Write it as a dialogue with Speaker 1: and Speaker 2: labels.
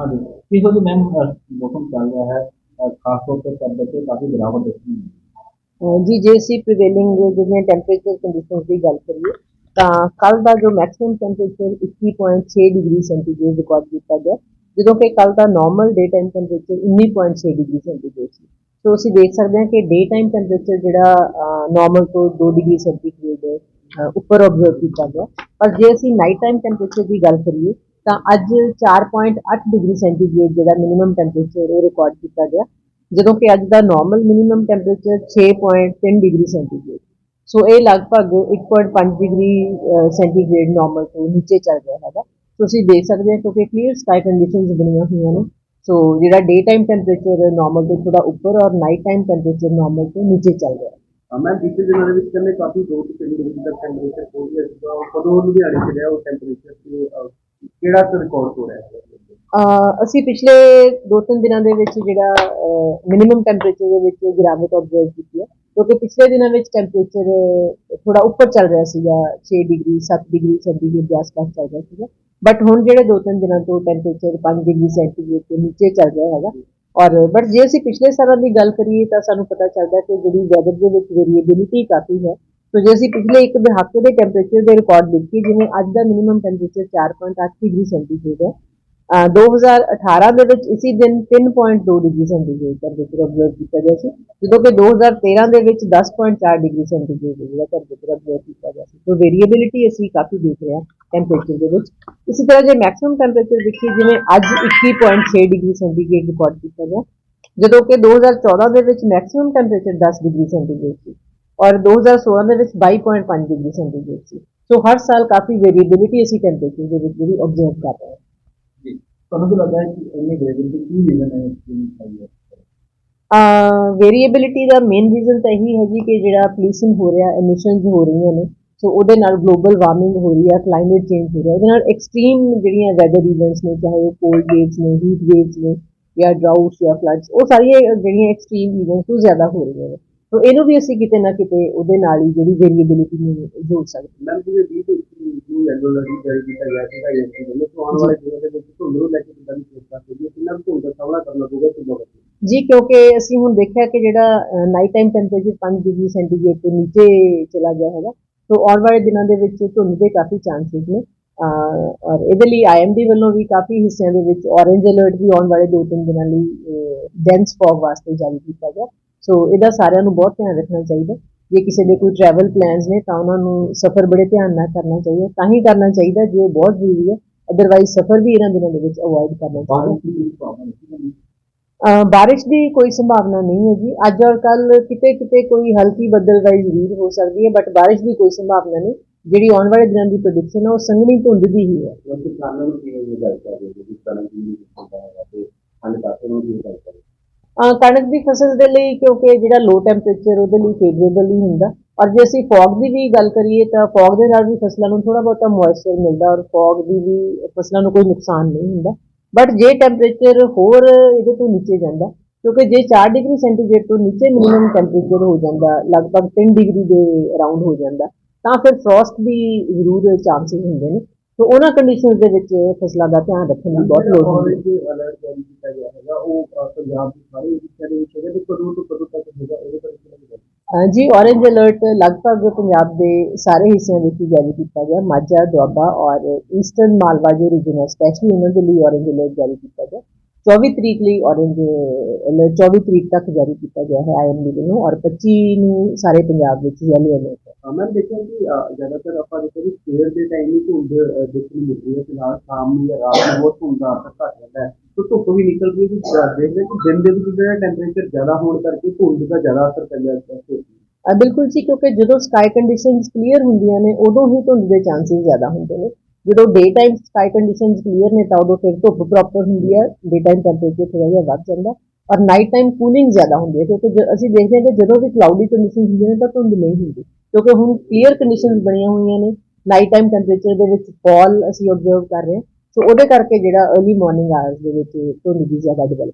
Speaker 1: ਹਾਂਜੀ ਕਿਹੋ ਜਿਹੀ ਮੈਮ ਮੌਸਮ ਚੱਲ ਰਿਹਾ ਹੈ ਅਹ ਖਾਸ ਤੌਰ ਤੇ ਟੈਂਪਰੇਚਰ ਕਾਫੀ ਗਿਰਾਵਟ ਦੇਖੀ ਹੈ
Speaker 2: ਅਹ ਜੀ ਜੇ ਅਸੀਂ ਪ੍ਰੀਵੇਲਿੰਗ ਜਿਹੜੀਆਂ ਟੈਂਪਰੇਚਰ ਕੰਡੀਸ਼ਨਸ ਦੀ ਗੱਲ ਕਰੀਏ ਤਾਂ ਕੱਲ ਦਾ ਜੋ maximum temperature 21.6 degree centigrade record ਕੀਤਾ ਗਿਆ ਜਦੋਂ ਕਿ ਕੱਲ ਦਾ normal day time temperature 19.6 degree centigrade ਸੀ ਸੋ ਅਸੀਂ ਦੇਖ ਸਕਦੇ ਹਾਂ ਕਿ ਡੇ ਟਾਈਮ ਟੈਂਪਰੇਚਰ ਜਿਹੜਾ ਨਾਰਮਲ ਤੋਂ 2 ਡਿਗਰੀ ਸੈਂਟੀਗ੍ਰੇਡ ਅਹ, ਉੱਪਰ ਆਬਜ਼ਰਵ ਕੀਤਾ ਗਿਆ ਪਰ ਜੇ ਅਸੀਂ ਨਾਈਟ ਟਾਈਮ ਟੈਂਪਰੇਚਰ ਦੀ ਗੱਲ ਕਰੀਏ ਤਾਂ ਅੱਜ 4.8 ਡਿਗਰੀ ਸੈਂਟੀਗ੍ਰੇਡ ਜਿਹੜਾ ਮਿਨੀਮਮ ਟੈਂਪਰੇਚਰ ਉਹ ਰਿਕਾਰਡ ਕੀਤਾ ਗਿਆ ਜਦੋਂ ਕਿ ਅੱਜ ਦਾ normal minimum temperature 6.3 degree centigrade so ਇਹ ਲਗਭਗ 1.5 ਡਿਗਰੀ ਸੈਂਟੀਗ੍ਰੇਡ ਨਾਰਮਲ ਤੋਂ ਨੀਚੇ ਚੱਲ ਰਿਹਾ ਹੈਗਾ ਤੁਸੀਂ ਦੇਖ ਸਕਦੇ ਹੋ ਕਿਉਂਕਿ ਕਲੀਅਰ ਸਕਾਈ ਕੰਡੀਸ਼ਨਸ ਬਣੀਆਂ ਹੋਈਆਂ ਨੇ ਸੋ ਜਿਹੜਾ ਡੇ ਟਾਈਮ ਟੈਂਪਰੇਚਰ ਨਾਰਮਲ ਤੋਂ ਥੋੜਾ ਉੱਪਰ ਔਰ ਨਾਈਟ ਟਾਈਮ ਟੈਂਪਰੇਚਰ ਨਾਰਮਲ ਤੋਂ ਨੀਚੇ ਚੱਲ ਰਿਹਾ ਹੈ
Speaker 1: ਮੈਂ ਬੀਤੇ ਦਿਨਾਂ ਦੇ ਵਿੱਚ ਕਹਿੰਦੇ ਕਾਫੀ ਦੋ ਤੋਂ ਤਿੰਨ ਡਿਗਰੀ ਤੱਕ ਟੈਂਪਰੇਚਰ ਪਹੁੰਚ ਗਿਆ ਸੀਗਾ ਉਹ ਕਦੋਂ ਲੁਧਿਆਣੇ ਚ ਰਿਹਾ ਉਹ ਟੈਂਪਰੇਚਰ ਤੇ ਅਹ, ਕਿਹੜਾ ਰਿਕਾਰਡ ਹੋ
Speaker 2: ਅਹ ਅਸੀਂ ਪਿਛਲੇ 2-3 ਦਿਨਾਂ ਦੇ ਵਿੱਚ ਜਿਹੜਾ ਮਿਨੀਮਮ ਟੈਂਪਰੇਚਰ ਦੇ ਵਿੱਚ ਗਿਰਾਵਟ ਆਬਜ਼ਰਵ ਕੀਤੀ ਹੈ, ਕਿਉਂਕਿ ਪਿਛਲੇ ਦਿਨਾਂ ਵਿੱਚ ਟੈਂਪਰੇਚਰ ਥੋੜਾ ਉੱਪਰ ਚੱਲ ਰਿਹਾ ਸੀਗਾ 6 ਡਿਗਰੀ 7 ਡਿਗਰੀ ਸੈਂਟੀਗ੍ਰੇਡ ਦੇ ਆਸ-ਪਾਸ ਚੱਲ ਰਿਹਾ ਸੀਗਾ। ਬਟ ਹੁਣ ਜਿਹੜੇ 2-3 ਦਿਨਾਂ ਤੋਂ ਟੈਂਪਰੇਚਰ 5 ਡਿਗਰੀ ਸੈਂਟੀਗ੍ਰੇਡ ਤੋਂ ਨੀਚੇ ਚੱਲ ਰਿਹਾ ਹੈਗਾ। ਔਰ ਬਟ ਜੇ ਅਸੀਂ ਪਿਛਲੇ ਸਾਲਾਂ ਦੀ ਗੱਲ ਕਰੀਏ ਤਾਂ ਸਾਨੂੰ ਪਤਾ ਚੱਲਦਾ ਕਿ ਜਿਹੜੀ ਵੈਦਰ ਦੇ ਵਿੱਚ ਵੇਰੀਏਬਿਲਿਟੀ ਕਾਫੀ ਹੈ। ਸੋ ਜੇ ਅਸੀਂ ਪਿਛਲੇ ਇੱਕ ਦਹਾਕੇ ਦੇ ਟੈਂਪਰੇਚਰ ਦੇ ਰਿਕਾਰਡ ਦੇਖੀਏ ਜਿਵੇਂ ਅੱਜ ਦਾ ਮਿਨੀਮਮ ਟੈਂਪਰੇਚਰ 4.8 ਡਿਗਰੀ ਸੈਂਟੀਗ੍ਰੇਡ ਹੈ ਅਹ 2018 ਦੇ ਵਿੱਚ ਇਸੇ ਦਿਨ 3.2 ਡਿਗਰੀ ਸੈਂਟੀਗ੍ਰੇਡ ਟੈਂਪਰੇਚਰ ਆਬਜ਼ਰਵ ਕੀਤਾ ਗਿਆ ਸੀ ਜਦੋਂ ਕਿ 2013 ਦੇ ਵਿੱਚ 10.4 ਡਿਗਰੀ ਸੈਂਟੀਗ੍ਰੇਡ ਜਿਹੜਾ ਟੈਂਪਰੇਚਰ ਆਬਜ਼ਰਵ ਕੀਤਾ ਗਿਆ ਸੀ ਸੋ ਵੇਰੀਏਬਿਲਿਟੀ ਅਸੀਂ ਕਾਫੀ ਦੇਖ ਰਹੇ ਹਾਂ ਟੈਂਪਰੇਚਰ ਦੇ ਵਿੱਚ ਇਸੇ ਤਰ੍ਹਾਂ ਜੇ ਮੈਕਸਿਮਮ ਟੈਂਪਰੇਚਰ ਦੇਖੀਏ ਜਿਵੇਂ ਅੱਜ 21.6 ਡਿਗਰੀ ਸੈਂਟੀਗ੍ਰੇਡ ਰਿਕਾਰਡ ਕੀਤਾ ਗਿਆ ਜਦੋਂ ਕਿ 2014 ਦੇ ਵਿੱਚ ਮੈਕਸਿਮਮ ਟੈਂਪਰੇਚਰ 10 ਡਿਗਰੀ ਸੈਂਟੀਗ੍ਰੇਡ ਸੀ ਔਰ 2016 ਦੇ ਵਿੱਚ 22.5 ਡਿਗਰੀ ਸੈਂਟੀਗ੍ਰੇਡ ਸੀ ਸੋ ਹਰ ਸਾਲ ਕਾਫੀ ਵੇਰੀਏਬਿਲਿਟੀ ਅਸੀਂ ਟੈਂਪਰੇਚਰ ਦੇ ਵਿੱਚ ਜਿਹੜੀ ਆਬਜ਼ਰਵ ਕਰ ਰਹੇ ਹਾਂ
Speaker 1: ਜੀ ਤੁਹਾਨੂੰ ਕੀ ਲੱਗਦਾ ਹੈ ਕਿ ਇੰਨੀ ਗ੍ਰੇਵਿਟੀ ਕੀ ਰੀਜ਼ਨ ਹੈ ਇਸ ਦੀ ਹੈ
Speaker 2: ਵੇਰੀਏਬਿਲਿਟੀ ਦਾ ਮੇਨ ਰੀਜ਼ਨ ਤਾਂ ਇਹੀ ਹੈ ਜੀ ਕਿ ਜਿਹੜਾ ਪੋਲੂਸ਼ਨ ਹੋ ਰਿਹਾ ਐਮਿਸ਼ਨਸ ਹੋ ਰਹੀਆਂ ਨੇ ਸੋ ਉਹਦੇ ਨਾਲ ਗਲੋਬਲ ਵਾਰਮਿੰਗ ਹੋ ਰਹੀ ਹੈ ਕਲਾਈਮੇਟ ਚੇਂਜ ਹੋ ਰਿਹਾ ਉਹਦੇ ਨਾਲ ਐਕਸਟ੍ਰੀਮ ਜਿਹੜੀਆਂ ਵੈਦਰ ਇਵੈਂਟਸ ਨੇ ਚਾਹੇ ਉਹ ਕੋਲਡ ਵੇਵਸ ਨੇ ਹੀਟ ਵੇਵਸ ਨੇ ਜਾਂ ਡਰਾਊਟਸ ਜਾਂ ਫਲੱਡਸ ਉਹ ਸਾਰੀਆਂ ਜਿਹੜੀਆਂ ਐਕਸਟ੍ਰੀਮ ਇਵੈਂਟਸ ਉਹ ਜ਼ਿਆਦਾ ਹੋ ਰਹੀਆਂ ਨੇ ਸੋ ਇਹਨੂੰ ਵੀ ਅਸੀਂ ਕਿਤੇ ਨਾ ਕਿਤੇ ਉਹਦੇ ਨਾਲ ਹੀ ਜਿਹੜੀ ਵੇਰੀਏਬਿਲਿਟੀ ਨੂੰ ਜੋੜ ਸਕਦੇ
Speaker 1: ਮੈਂ ਜਿਵੇਂ 20 ਤੇ 21 ਨੂੰ ਯੈਲੋ ਅਲਰਟ ਜਾਰੀ ਕੀਤਾ ਗਿਆ ਸੀਗਾ ਏਜੰਸੀ ਵੱਲੋਂ ਤੋਂ ਆਉਣ ਵਾਲੇ ਦਿਨਾਂ ਦੇ ਵਿੱਚ ਧੁੰਦ ਨੂੰ ਲੈ ਕੇ ਕਿੱਦਾਂ ਦੀ ਸੋਚਦਾ ਸੀ ਕਿੰਨਾ ਕੁ ਧੁੰਦ ਦਾ ਸਾਹਮਣਾ ਕਰਨਾ ਪਊਗਾ ਸੁਬਾ ਵਿੱਚ
Speaker 2: ਜੀ ਕਿਉਂਕਿ ਅਸੀਂ ਹੁਣ ਦੇਖਿਆ ਕਿ ਜਿਹੜਾ night time temperature 5 degree centigrade ਤੋਂ ਨੀਚੇ ਚਲਾ ਗਿਆ ਹੈਗਾ ਸੋ ਆਉਣ ਵਾਲੇ ਦਿਨਾਂ ਦੇ ਵਿੱਚ ਧੁੰਦ ਦੇ ਕਾਫੀ ਚਾਂਸਸ ਨੇ। ਔਰ ਇਹਦੇ ਲਈ ਆਈਐਮਡੀ ਵੱਲੋਂ ਵੀ ਕਾਫੀ ਹਿੱਸਿਆਂ ਦੇ ਵਿੱਚ ਔਰੇਂਜ ਅਲਰਟ ਵੀ ਆਉਣ ਵਾਲੇ 2-3 ਦਿਨਾਂ ਲਈ ਡੈਂਸ ਫੌਗ ਵਾਸਤੇ ਜਾਰੀ ਕੀਤਾ ਗਿਆ। ਸੋ ਇਹਦਾ ਸਾਰਿਆਂ ਨੂੰ ਬਹੁਤ ਧਿਆਨ ਰੱਖਣਾ ਚਾਹੀਦਾ। ਜੇ ਕਿਸੇ ਦੇ ਕੋਈ ਟਰੈਵਲ ਪਲਾਨਸ ਨੇ ਤਾਂ ਉਹਨਾਂ ਨੂੰ ਸਫ਼ਰ ਬੜੇ ਧਿਆਨ ਨਾਲ ਕਰਨਾ ਚਾਹੀਦਾ। ਤਾਂ ਹੀ ਕਰਨਾ ਚਾਹੀਦਾ ਜੇ ਬਹੁਤ ਜ਼ਰੂਰੀ ਹੈ। ਅਦਰਵਾਈਜ਼ ਸਫ਼ਰ ਵੀ ਇਹਨਾਂ ਦਿਨਾਂ ਦੇ ਵਿੱਚ ਅਵੋਇਡ ਕਰਨਾ ਚਾਹੀਦਾ। ਬਾਰਿਸ਼ ਦੀ ਕੋਈ ਸੰਭਾਵਨਾ ਨਹੀਂ ਹੈ ਜੀ। ਅੱਜ ਔਰ ਕੱਲ ਕਿਤੇ ਕਿਤੇ ਕੋਈ ਹਲਕੀ ਬੱਦਲਵਾਈ ਜ਼ਰੂਰ ਹੋ ਸਕਦੀ ਹੈ ਬਟ ਬਾਰਿਸ਼ ਦੀ ਕੋਈ ਸੰਭਾਵਨਾ ਨਹੀਂ। ਜਿਹੜੀ ਆਉਣ ਵਾਲੇ ਦਿਨਾਂ ਦੀ ਪ੍ਰੈਡਿਕਸ਼ਨ ਹੈ ਉਹ ਸੰਘਣੀ ਧੁੰਦ ਦੀ ਹੀ ਹੈ। ਕਣਕ ਦੀ ਫਸਲ ਦੇ ਲਈ, ਕਿਉਂਕਿ ਜਿਹੜਾ ਲੋ ਟੈਂਪਰੇਚਰ ਉਹਦੇ ਲਈ ਫੇਵਰੇਬਲ ਹੀ ਹੁੰਦਾ। ਔਰ ਜੇ ਅਸੀਂ ਫੌਗ ਦੀ ਵੀ ਗੱਲ ਕਰੀਏ ਤਾਂ ਫੌਗ ਦੇ ਨਾਲ ਵੀ ਫਸਲਾਂ ਨੂੰ ਥੋੜਾ ਬਹੁਤਾ ਮੋਇਸਚਰ ਮਿਲਦਾ ਔਰ ਫੌਗ ਦੀ ਵੀ ਫਸਲਾਂ ਨੂੰ ਕੋਈ ਨੁਕਸਾਨ ਨਹੀਂ ਹੁੰਦਾ। ਬਟ ਜੇ ਟੈਂਪਰੇਚਰ ਹੋਰ ਇਹਦੇ ਤੋਂ ਨੀਚੇ ਜਾਂਦਾ, ਕਿਉਂਕਿ ਜੇ 4 ਡਿਗਰੀ ਸੈਂਟੀਗ੍ਰੇਡ ਤੋਂ ਨੀਚੇ ਮਿਨੀਮਮ ਟੈਂਪਰੇਚਰ ਹੋ ਜਾਂਦਾ, ਲਗਭਗ 3 ਡਿਗਰੀ ਦੇ ਅਰਾਊਂਡ ਹੋ ਜਾਂਦਾ, ਤਾਂ ਫਿਰ ਫਰੋਸਟ ਦੀ ਜ਼ਰੂਰ ਚਾਂਸਸ ਹੁੰਦੇ ਨੇ। ਸੋ ਉਹਨਾਂ ਕੰਡੀਸ਼ਨਸ ਦੇ ਵਿੱਚ ਫਸਲਾਂ ਦਾ ਧਿਆਨ ਰੱਖਣ ਦੀ ਬਹੁਤ ਲੋੜ ਹੁੰਦੀ ਹੈ।
Speaker 1: ਅਲਰਟ ਜਾਰੀ ਕੀਤਾ ਗਿਆ ਹੈਗਾ ਉਹ ਅਹ, ਪੰਜਾਬ ਦੇ ਸਾਰੇ ਹਿੱਸਿਆਂ ਦੇ ਵਿੱਚ ਹੈਗਾ ਤੇ ਕਦੋਂ ਤੋਂ ਕਦੋਂ ਤੱਕ ਹੋਗਾ ਉਹਦੇ ਬਾਰੇ ਕੀ ਲੱਗਦਾ
Speaker 2: ਅਹ ਜੀ ਔਰੇਂਜ ਅਲਰਟ ਲਗਭਗ ਪੰਜਾਬ ਦੇ ਸਾਰੇ ਹਿੱਸਿਆਂ ਵਿੱਚ ਜਾਰੀ ਕੀਤਾ ਗਿਆ ਮਾਝਾ ਦੁਆਬਾ ਔਰ ਈਸਟਰਨ ਮਾਲਵਾ ਜੋ ਰੀਜਨ ਹੈ ਸਪੈਸ਼ਲੀ ਉਹਨਾਂ ਦੇ ਲਈ ਔਰੇਂਜ ਅਲਰਟ ਜਾਰੀ ਕੀਤਾ ਗਿਆ। 24 ਤਰੀਕ ਲਈ ਔਰੇਂਜ ਅਲਰਟ 24 ਤਰੀਕ ਤੱਕ ਜਾਰੀ ਕੀਤਾ ਗਿਆ ਹੈ ਆਈਐਮਡੀ ਵੱਲੋਂ ਔਰ 25 ਨੂੰ ਸਾਰੇ ਪੰਜਾਬ ਵਿੱਚ ਯੈਲੋ ਅਲਰਟ ਹੈ
Speaker 1: ਅਹ, ਮੈਂ ਦੇਖਿਆ ਕਿ ਅਹ, ਜ਼ਿਆਦਾਤਰ ਆਪਾਂ ਦੇਖਿਆ ਕਿ ਸਵੇਰ ਦੇ ਟਾਈਮ ਹੀ ਧੁੰਦ ਅਹ, ਦੇਖਣ ਨੂੰ ਮਿਲਦੀ ਹੈ ਫਿਲਹਾਲ ਸ਼ਾਮ ਨੂੰ ਜਾਂ ਰਾਤ ਨੂੰ ਬਹੁਤ ਧੁੰਦ ਦਾ ਅਸਰ ਘੱਟ ਜਾਂਦਾ ਹੈ ਤੇ ਧੁੱਪ ਵੀ ਨਿਕਲ ਗਈ ਹੈ ਕਿ ਦੇਖਦੇ ਕਿ ਦਿਨ ਦੇ ਵਿੱਚ ਜਿਹੜਾ ਟੈਂਪਰੇਚਰ ਜ਼ਿਆਦਾ ਹੋਣ ਕਰਕੇ ਧੁੰਦ ਦਾ ਜ਼ਿਆਦਾ ਅਸਰ ਪੈਂਦਾ ਹੈ ਇਸ ਤੇ
Speaker 2: ਅਹ ਬਿਲਕੁਲ ਜੀ ਕਿਉਂਕਿ ਜਦੋਂ ਸਕਾਈ ਕੰਡੀਸ਼ਨਸ ਕਲੀਅਰ ਹੁੰਦੀਆਂ ਨੇ ਉਦੋਂ ਹੀ ਧੁੰਦ ਦੇ ਚਾਂਸਸ ਜ਼ਿਆਦਾ ਹੁੰਦੇ ਨੇ ਜਦੋਂ day time sky conditions clear ਨੇ ਤਾਂ ਉਦੋਂ ਫਿਰ ਧੁੱਪ ਪ੍ਰੋਪਰ ਹੁੰਦੀ ਹੈ ਡੇ ਟਾਈਮ ਟੈਂਪਰੇਚਰ ਥੋੜਾ ਜਿਹਾ ਵੱਧ ਜਾਂਦਾ ਔਰ ਨਾਈਟ ਟਾਈਮ ਕੂਲਿੰਗ ਜ਼ਿਆਦਾ ਹੁੰਦੀ ਹੈ ਕਿਉਂਕਿ ਜ- ਅਸੀਂ ਦੇਖਦੇ ਹਾਂ ਕਿ ਜਦੋਂ ਵੀ ਕਲਾਉਡੀ ਕੰਡੀਸ਼ਨ ਹੁੰਦੀਆਂ ਨੇ ਤਾਂ ਧੁੰਦ ਨਹੀਂ ਹੁੰਦੀ ਕਿਉਂਕਿ ਹੁਣ ਕਲੀਅਰ ਕੰਡੀਸ਼ਨਸ ਬਣੀਆਂ ਹੋਈਆਂ ਨੇ ਨਾਈਟ ਟਾਈਮ ਟੈਂਪਰੇਚਰ ਦੇ ਵਿੱਚ ਫਾਲ ਅਸੀਂ ਆਬਜ਼ਰਵ ਕਰ ਰਹੇ ਹਾਂ ਸੋ ਉਹਦੇ ਕਰਕੇ ਜਿਹੜਾ अर्ਲੀ ਮਾਰਨਿੰਗ ਆਵਰਸ ਦੇ ਵਿੱਚ ਧੁੰਦ ਦੀ ਜ਼ਿਆਦਾ ਡਿਵੈਲਪ